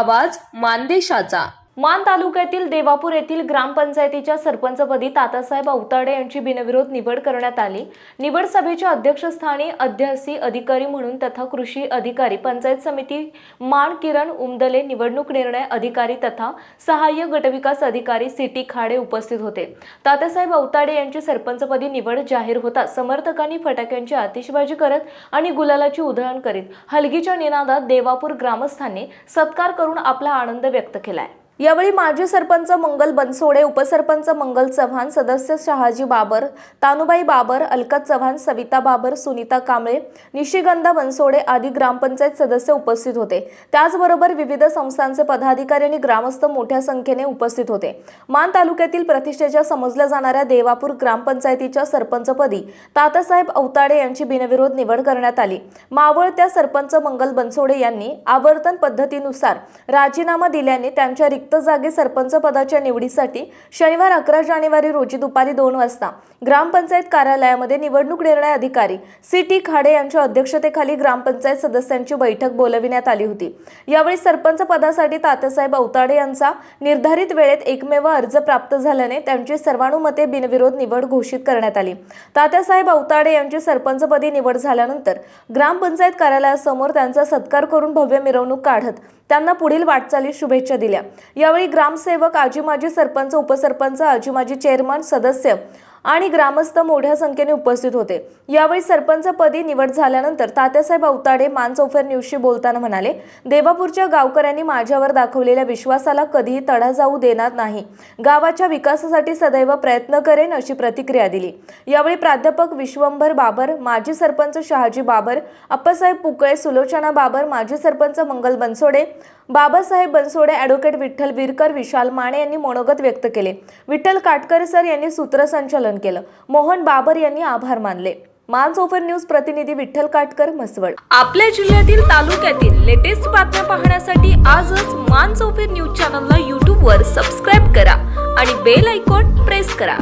आवाज मानदेशाचा. मान तालुक्यातील देवापूर येथील ग्रामपंचायतीच्या सरपंचपदी तातासाहेब अवताडे यांची बिनविरोध निवड करण्यात आली. निवड सभेच्या अध्यक्षस्थानी अध्यासी अधिकारी म्हणून तथा कृषी अधिकारी पंचायत समिती मान किरण उमदले निवडणूक निर्णय अधिकारी तथा सहाय्य गटविकास अधिकारी सिटी खाडे उपस्थित होते. तात्यासाहेब अवताडे यांची सरपंचपदी निवड जाहीर होता. समर्थकांनी फटाक्यांची आतिषबाजी करत आणि गुलालाची उधळण करीत. हलगीच्या निनादात देवापूर ग्रामस्थांनी सत्कार करून आपला आनंद व्यक्त केलाय. यावेळी माजी सरपंच मंगल बनसोडे उपसरपंच मंगल चव्हाण सदस्य शहाजी बाबर तानुबाई बाबर अलकत चव्हाण सविता बाबर सुनीता कांबळे निशिगंधा बनसोडे आदी ग्रामपंचायत सदस्य उपस्थित होते. त्याचबरोबर विविध संस्थांचे पदाधिकारी आणि ग्रामस्थ मोठ्या संख्येने उपस्थित होते. मान तालुक्यातील प्रतिष्ठेच्या समजल्या जाणाऱ्या देवापूर ग्रामपंचायतीच्या सरपंचपदी तातासाहेब अवताडे यांची बिनविरोध निवड करण्यात आली. मावळत्या सरपंच मंगल बनसोडे यांनी आवर्तन पद्धतीनुसार राजीनामा दिल्याने त्यांच्या रिक्त जागी सरपंच पदाच्या निवडीसाठी शनिवार अकरा जानेवारी रोजी दुपारी दोन वाजता ग्रामपंचायत कार्यालयामध्ये निवडणूक निर्णय अधिकारी सी टी खाडे यांच्या अध्यक्षतेखाली ग्रामपंचायत सदस्यांची बैठक बोलविण्यात आली होती. यावेळी सरपंच पदासाठी तात्यासाहेब औताडे यांचा निर्धारित वेळेत एकमेव अर्ज प्राप्त झाल्याने त्यांची सर्वानुमते बिनविरोध निवड घोषित करण्यात आली. तात्यासाहेब औताडे यांची सरपंचपदी निवड झाल्यानंतर ग्रामपंचायत कार्यालयासमोर त्यांचा सत्कार करून भव्य मिरवणूक काढत त्यांना पुढील वाटचालीस शुभेच्छा दिल्या. यावेळी ग्रामसेवक आजी माजी सरपंच उपसरपंच आजी माजी चेअरमन सदस्य आणि ग्रामस्थ मोठ्या संख्येने उपस्थित होते. यावेळी सरपंचपदी निवड झाल्यानंतर तात्यासाहेब अवताडे मानचौफेर न्यूजशी बोलताना म्हणाले देवापूरच्या गावकऱ्यांनी माझ्यावर दाखवलेल्या विश्वासाला कधीही तडा जाऊ देणार नाही. गावाच्या विकासासाठी सदैव प्रयत्न करेन अशी प्रतिक्रिया दिली. यावेळी प्राध्यापक विश्वंभर बाबर माजी सरपंच शहाजी बाबर अप्पासाहेब पुकळे सुलोचना बाबर माजी सरपंच मंगल बनसोडे बाबासाहेब बनसोडे ॲडव्होकेट विठ्ठल विरकर विशाल माने यांनी मनोगत व्यक्त केले. विठ्ठल काटकर सर यांनी सूत्रसंचालन केलं. मोहन बाबर यांनी आभार मानले. मानसोफर न्यूज प्रतिनिधी विठ्ठल काटकर म्हसवड. आपल्या जिल्ह्यातील तालुक्यातील लेटेस्ट बातम्या पाहण्यासाठी आजच मान चौफेर न्यूज चॅनलला यूट्यूबवर सबस्क्राईब करा आणि बेल आयकॉन प्रेस करा.